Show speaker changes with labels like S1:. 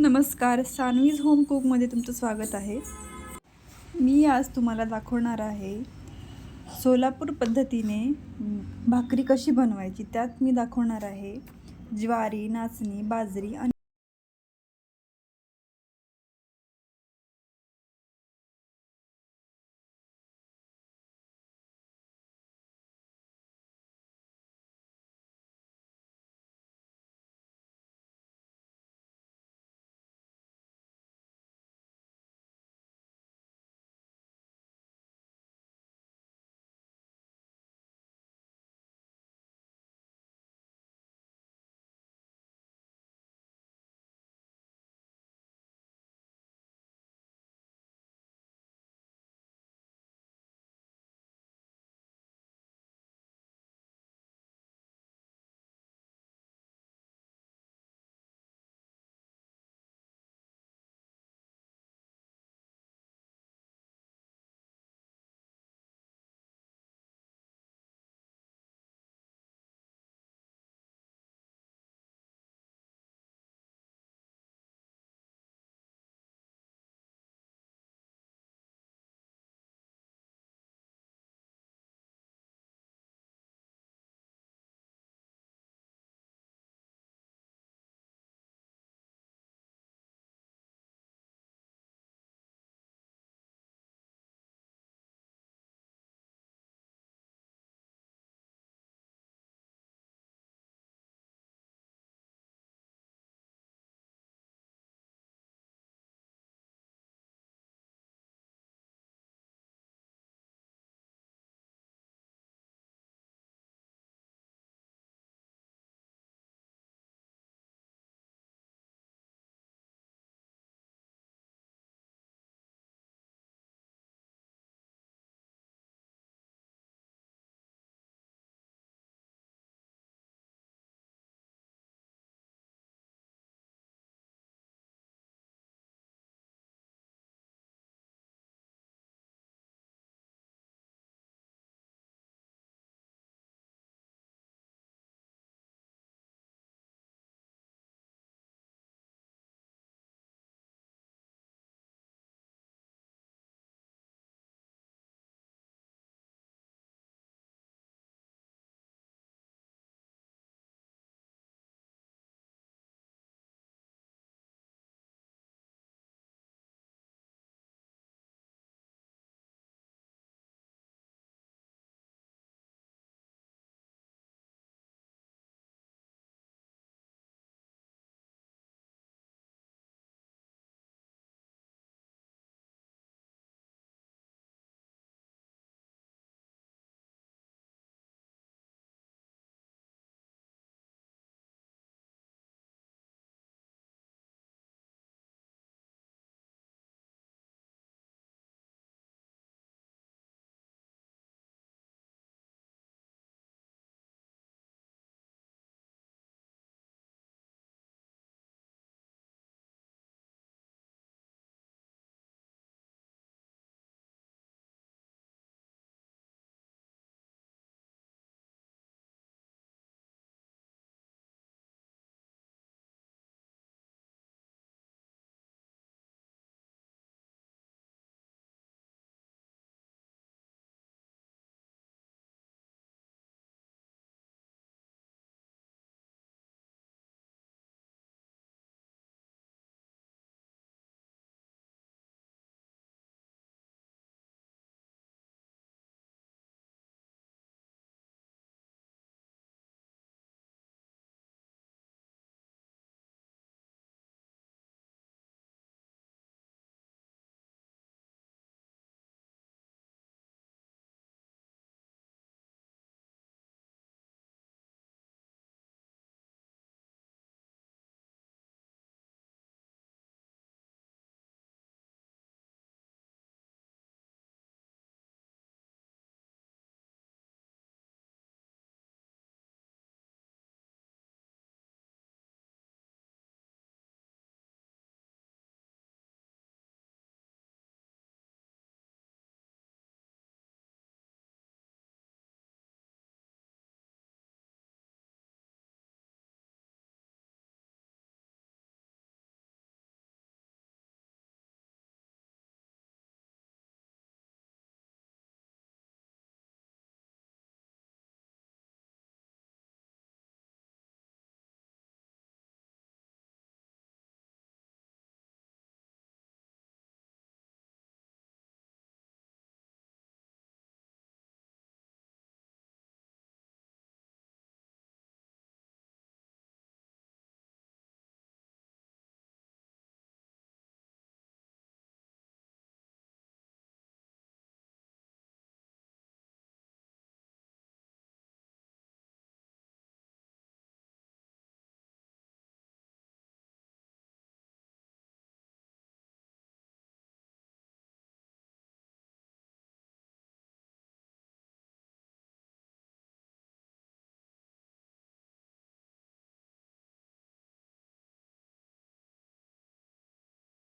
S1: नमस्कार सानवीज होम कुकमध्ये तुमचं स्वागत आहे. मी आज तुम्हाला दाखवणार आहे सोलापूर पद्धतीने भाकरी कशी बनवायची त्यात मी दाखवणार आहे ज्वारी नाचणी बाजरी आणि